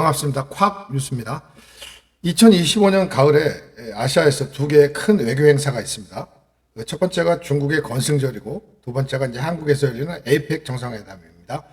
반갑습니다. 콱 뉴스입니다. 2025년 가을에 아시아에서 두 개의 큰 외교 행사가 있습니다. 그첫 번째가 중국의 건승절이고 두 번째가 이제 한국에서 열리는 에이펙 정상회담입니다.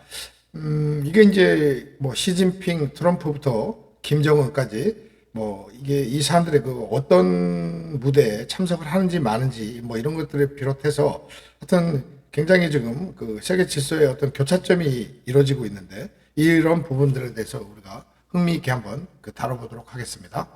음, 이게 이제 뭐 시진핑, 트럼프부터 김정은까지 뭐 이게 이 사람들의 그 어떤 무대에 참석을 하는지 마는지 뭐 이런 것들을 비롯해서 하여튼 굉장히 지금 그 세계 질서의 어떤 교차점이 이루어지고 있는데 이런 부분들에 대해서 우리가 흥미있게 한번 그 다뤄보도록 하겠습니다.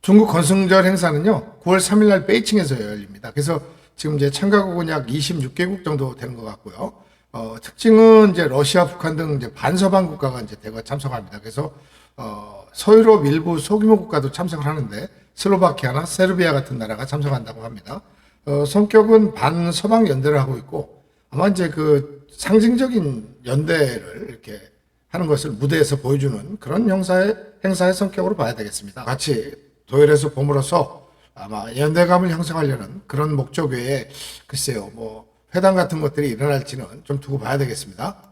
중국 건승절 행사는요, 9월 3일 날 베이징에서 열립니다. 그래서 지금 이제 참가국은 약 26개국 정도 되는 것 같고요. 어, 특징은 이제 러시아, 북한 등 이제 반서방 국가가 이제 대거 참석합니다. 그래서 어, 서유럽 일부 소규모 국가도 참석을 하는데 슬로바키아나 세르비아 같은 나라가 참석한다고 합니다. 어, 성격은 반서방 연대를 하고 있고 아마 이제 그 상징적인 연대를 이렇게 하는 것을 무대에서 보여주는 그런 형사의 행사의 성격으로 봐야 되겠습니다. 같이 도열에서 봄으로써 아마 연대감을 형성하려는 그런 목적 외에 글쎄요 뭐 회담 같은 것들이 일어날지는 좀 두고 봐야 되겠습니다.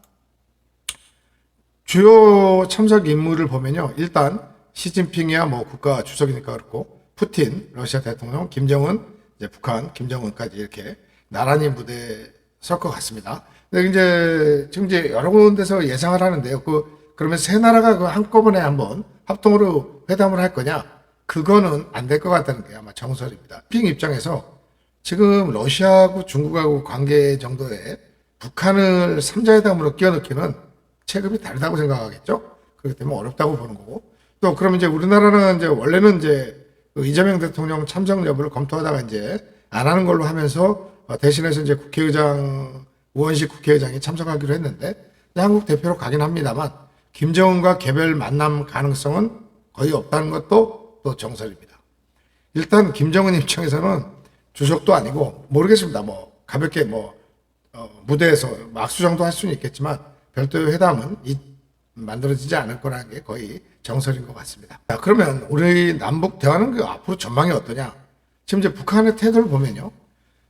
주요 참석 인물을 보면요. 일단 시진핑이야 뭐 국가 주석이니까 그렇고 푸틴 러시아 대통령 김정은 이제 북한 김정은까지 이렇게 나란히 무대에 설 것 같습니다. 근데 이제 지금 이제 여러 군데서 예상을 하는데요. 그 그러면 세 나라가 그 한꺼번에 한번 합동으로 회담을 할 거냐? 그거는 안 될 것 같다는 게 아마 정설입니다. 핑 입장에서 지금 러시아하고 중국하고 관계 정도에 북한을 삼자회담으로 끼워넣기는 체급이 다르다고 생각하겠죠. 그렇기 때문에 어렵다고 보는 거고 또 그러면 이제 우리나라는 이제 원래는 이제 그 이재명 대통령 참석 여부를 검토하다가 이제 안 하는 걸로 하면서 어, 대신해서 이제 국회의장 우원식 국회의장이 참석하기로 했는데 한국 대표로 가긴 합니다만 김정은과 개별 만남 가능성은 거의 없다는 것도 또 정설입니다. 일단 김정은 입장에서는 주석도 아니고 모르겠습니다. 뭐 가볍게 뭐 어, 무대에서 막수 정도 할 수는 있겠지만 별도의 회담은 이, 만들어지지 않을 거라는 게 거의 정설인 것 같습니다. 자, 그러면 우리 남북 대화는 그 앞으로 전망이 어떠냐? 지금 이제 북한의 태도를 보면요.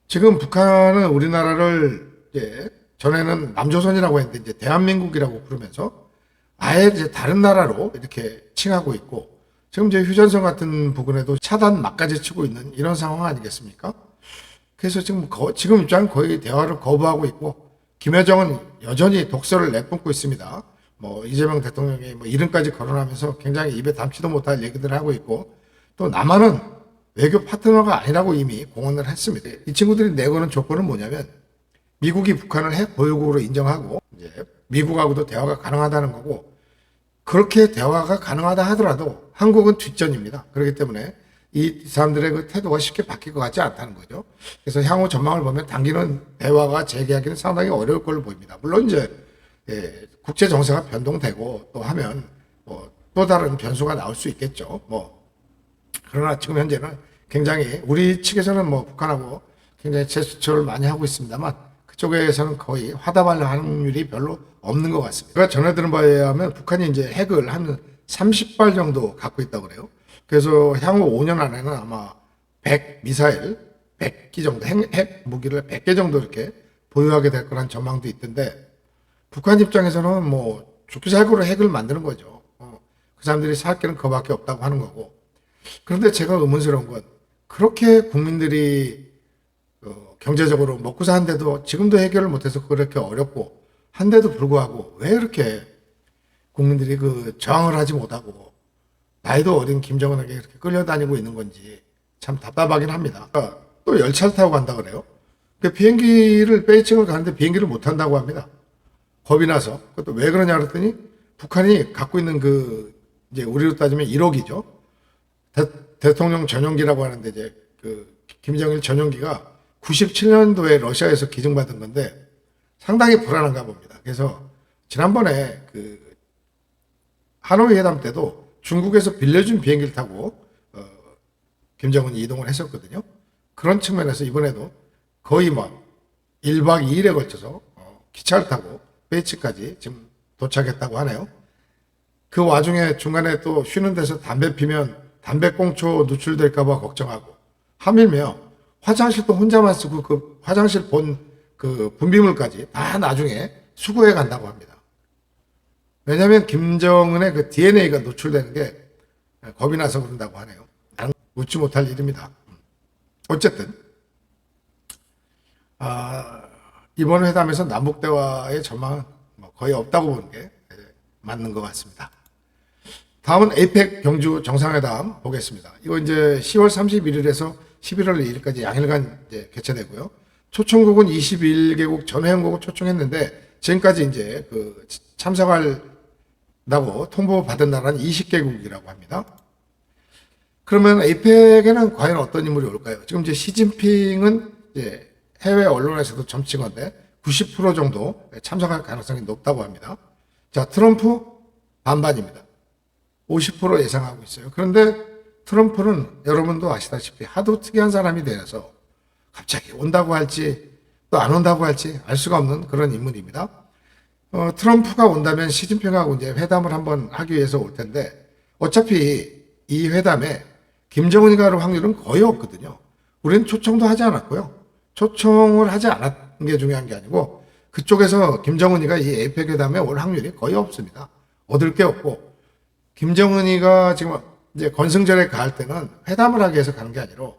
지금 북한은 우리나라를 이제 전에는 남조선이라고 했는데 이제 대한민국이라고 부르면서 아예 이제 다른 나라로 이렇게 칭하고 있고 지금 이제 휴전선 같은 부분에도 차단 막까지 치고 있는 이런 상황 아니겠습니까? 그래서 지금 거, 지금 입장은 거의 대화를 거부하고 있고 김여정은 여전히 독서를 내뿜고 있습니다. 뭐 이재명 대통령이 뭐 이름까지 거론하면서 굉장히 입에 담지도 못할 얘기들을 하고 있고 또 남한은 외교 파트너가 아니라고 이미 공언을 했습니다. 이 친구들이 내거는 조건은 뭐냐면 미국이 북한을 핵 보유국으로 인정하고 이제 미국하고도 대화가 가능하다는 거고 그렇게 대화가 가능하다 하더라도 한국은 뒷전입니다. 그렇기 때문에 이 사람들의 그 태도가 쉽게 바뀔 것 같지 않다는 거죠. 그래서 향후 전망을 보면 단기는 대화가 재개하기는 상당히 어려울 걸로 보입니다. 물론 이제 예, 국제 정세가 변동되고 또 하면 뭐 또 다른 변수가 나올 수 있겠죠. 뭐 그러나 지금 현재는 굉장히 우리 측에서는 뭐 북한하고 굉장히 제스처를 많이 하고 있습니다만 그쪽에서는 거의 화답할 확률이 별로 없는 것 같습니다. 제가 전해 들은 바에 의하면 북한이 이제 핵을 한 30발 정도 갖고 있다고 그래요. 그래서 향후 5년 안에는 아마 100 미사일 100기 정도 핵, 핵 무기를 100개 정도 이렇게 보유하게 될 거란 전망도 있던데 북한 입장에서는 뭐 죽기 살고로 핵을 만드는 거죠. 어, 그 사람들이 살 길은 그밖에 없다고 하는 거고. 그런데 제가 의문스러운 건 그렇게 국민들이 어, 경제적으로 먹고 사는데도 지금도 해결을 못해서 그렇게 어렵고 한데도 불구하고 왜 이렇게 국민들이 그 저항을 하지 못하고 나이도 어린 김정은에게 이렇게 끌려다니고 있는 건지 참 답답하긴 합니다. 어, 또 열차를 타고 간다 그래요. 그 비행기를 베이징을 가는데 비행기를 못 탄다고 합니다. 겁이 나서 그것도 왜 그러냐 그랬더니 북한이 갖고 있는 그 이제 우리로 따지면 1억이죠. 대, 통령 전용기라고 하는데 이제 그 김정일 전용기가 97년도에 러시아에서 기증받은 건데 상당히 불안한가 봅니다. 그래서 지난번에 그 하노이 회담 때도 중국에서 빌려준 비행기를 타고 어, 김정은이 이동을 했었거든요. 그런 측면에서 이번에도 거의 막 1박 2일에 걸쳐서 어, 기차를 타고 베이츠까지 지금 도착했다고 하네요. 그 와중에 중간에 또 쉬는 데서 담배 피면 담배꽁초 누출될까봐 걱정하고 하밀며 화장실도 혼자만 쓰고 그 화장실 본 그 분비물까지 다 나중에 수거해 간다고 합니다. 왜냐하면 김정은의 그 DNA가 노출되는 게 겁이 나서 그런다고 하네요. 웃지 못할 일입니다. 어쨌든 아, 이번 회담에서 남북 대화의 전망은 뭐 거의 없다고 보는 게 예, 맞는 것 같습니다. 다음은 에이펙 경주 정상회담 보겠습니다. 이거 이제 10월 31일에서 11월 2일까지 양일간 이제 개최되고요. 초청국은 21개국 전 회원국을 초청했는데 지금까지 이제 그 참석한다고 통보받은 나라는 20개국이라고 합니다. 그러면 에이펙에는 과연 어떤 인물이 올까요? 지금 이제 시진핑은 이제 해외 언론에서도 점치건데 90% 정도 참석할 가능성이 높다고 합니다. 자, 트럼프 반반입니다. 50% 예상하고 있어요. 그런데 트럼프는 여러분도 아시다시피 하도 특이한 사람이 되어서 갑자기 온다고 할지 또 안 온다고 할지 알 수가 없는 그런 인물입니다. 어, 트럼프가 온다면 시진핑하고 이제 회담을 한번 하기 위해서 올 텐데 어차피 이 회담에 김정은이 갈 확률은 거의 없거든요. 우리는 초청도 하지 않았고요. 초청을 하지 않았는 게 중요한 게 아니고 그쪽에서 김정은이가 이 에이펙 회담에 올 확률이 거의 없습니다. 얻을 게 없고 김정은이가 지금 이제 건승절에 갈 때는 회담을 하기 위해서 가는 게 아니라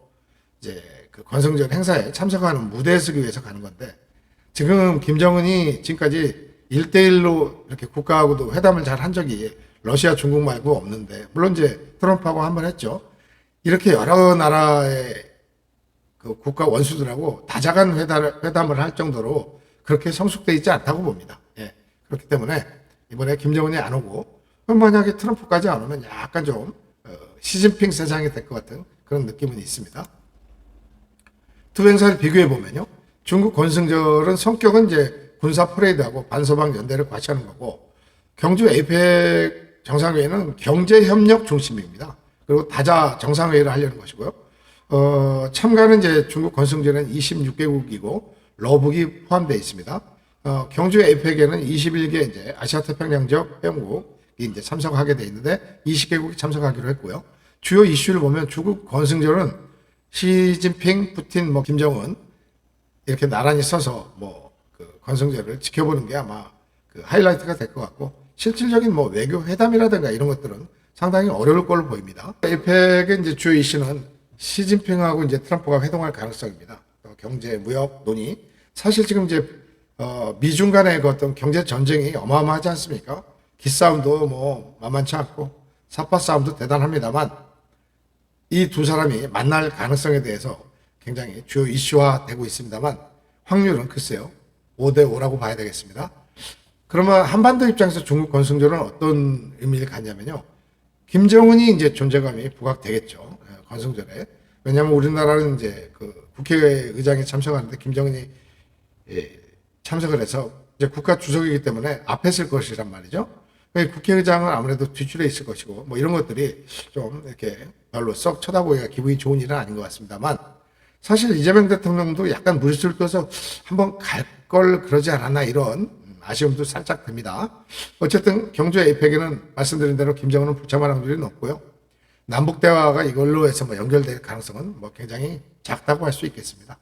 이제 그 건승절 행사에 참석하는 무대에 서기 위해서 가는 건데 지금 김정은이 지금까지 1대1로 이렇게 국가하고도 회담을 잘 한 적이 러시아, 중국 말고 없는데 물론 이제 트럼프하고 한 번 했죠. 이렇게 여러 나라의 그 국가 원수들하고 다자간 회담, 회담을 할 정도로 그렇게 성숙돼 있지 않다고 봅니다. 예. 그렇기 때문에 이번에 김정은이 안 오고 만약에 트럼프까지 안 오면 약간 좀 어, 시진핑 세상이 될 것 같은 그런 느낌은 있습니다. 두 행사를 비교해 보면요. 중국 권승절은 성격은 이제 군사 퍼레이드하고 반서방 연대를 과시하는 거고 경주 에이펙 정상회의는 경제 협력 중심입니다. 그리고 다자 정상회의를 하려는 것이고요. 어, 참가는 이제 중국 권승절은 26개국이고 러북이 포함되어 있습니다. 어, 경주 에이펙에는 21개 이제 아시아 태평양 지역 회원국이 이제 참석하게 돼 있는데 20개국이 참석하기로 했고요. 주요 이슈를 보면 중국 권승절은 시진핑, 푸틴, 뭐 김정은 이렇게 나란히 서서 뭐 그 권승절을 지켜보는 게 아마 그 하이라이트가 될 것 같고 실질적인 뭐 외교 회담이라든가 이런 것들은 상당히 어려울 걸로 보입니다. 에이펙의 이제 주요 이슈는 시진핑하고 이제 트럼프가 회동할 가능성입니다. 또 경제, 무역 논의. 사실 지금 이제 어, 미중 간의 그 어떤 경제 전쟁이 어마어마하지 않습니까? 기싸움도 뭐 만만치 않고 사파 싸움도 대단합니다만 이 두 사람이 만날 가능성에 대해서 굉장히 주요 이슈화 되고 있습니다만 확률은 글쎄요 5대 5라고 봐야 되겠습니다. 그러면 한반도 입장에서 중국 건승절은 어떤 의미를 갖냐면요. 김정은이 이제 존재감이 부각되겠죠. 예, 건승절에. 왜냐하면 우리나라는 이제 그 국회의장이 참석하는데 김정은이 예, 참석을 해서 이제 국가 주석이기 때문에 앞에 있을 것이란 말이죠. 그러니까 국회의장은 아무래도 뒤줄에 있을 것이고 뭐 이런 것들이 좀 이렇게 별로 썩 쳐다보기가 기분이 좋은 일은 아닌 것 같습니다만 사실 이재명 대통령도 약간 무리수를 떠서 한번 갈 걸 그러지 않았나 이런 아쉬움도 살짝 듭니다. 어쨌든 경주 에이펙에는 말씀드린 대로 김정은은 불참할 확률이 높고요. 남북 대화가 이걸로 해서 뭐 연결될 가능성은 뭐 굉장히 작다고 할 수 있겠습니다.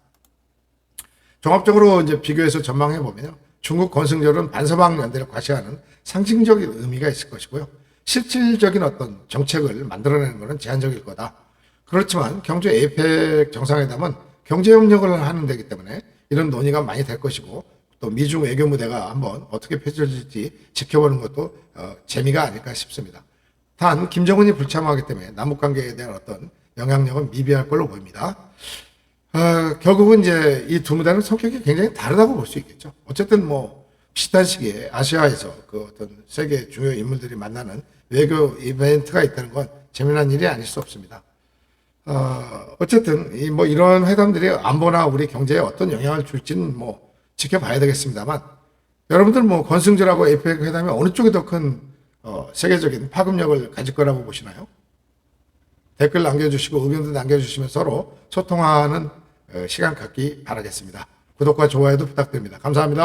종합적으로 이제 비교해서 전망해 보면요. 중국 건승절은 반서방 연대를 과시하는 상징적인 의미가 있을 것이고요. 실질적인 어떤 정책을 만들어내는 것은 제한적일 거다. 그렇지만 경주 에이펙 정상회담은 경제협력을 하는 데기 때문에 이런 논의가 많이 될 것이고 또 미중 외교 무대가 한번 어떻게 펼쳐질지 지켜보는 것도 어, 재미가 아닐까 싶습니다. 단 김정은이 불참하기 때문에 남북 관계에 대한 어떤 영향력은 미비할 걸로 보입니다. 어, 결국은 이제 이두 무대는 성격이 굉장히 다르다고 볼 수 있겠죠. 어쨌든 뭐 비슷한 시기에 아시아에서 그 어떤 세계 주요 인물들이 만나는 외교 이벤트가 있다는 건 재미난 일이 아닐 수 없습니다. 어, 어쨌든 이 뭐 이런 회담들이 안보나 우리 경제에 어떤 영향을 줄지는 뭐 지켜봐야 되겠습니다만 여러분들 뭐 건승절하고 에이펙 회담이 어느 쪽이 더큰 어, 세계적인 파급력을 가질 거라고 보시나요? 댓글 남겨주시고 의견도 남겨주시면 서로 소통하는 어, 시간 갖기 바라겠습니다. 구독과 좋아요도 부탁드립니다. 감사합니다.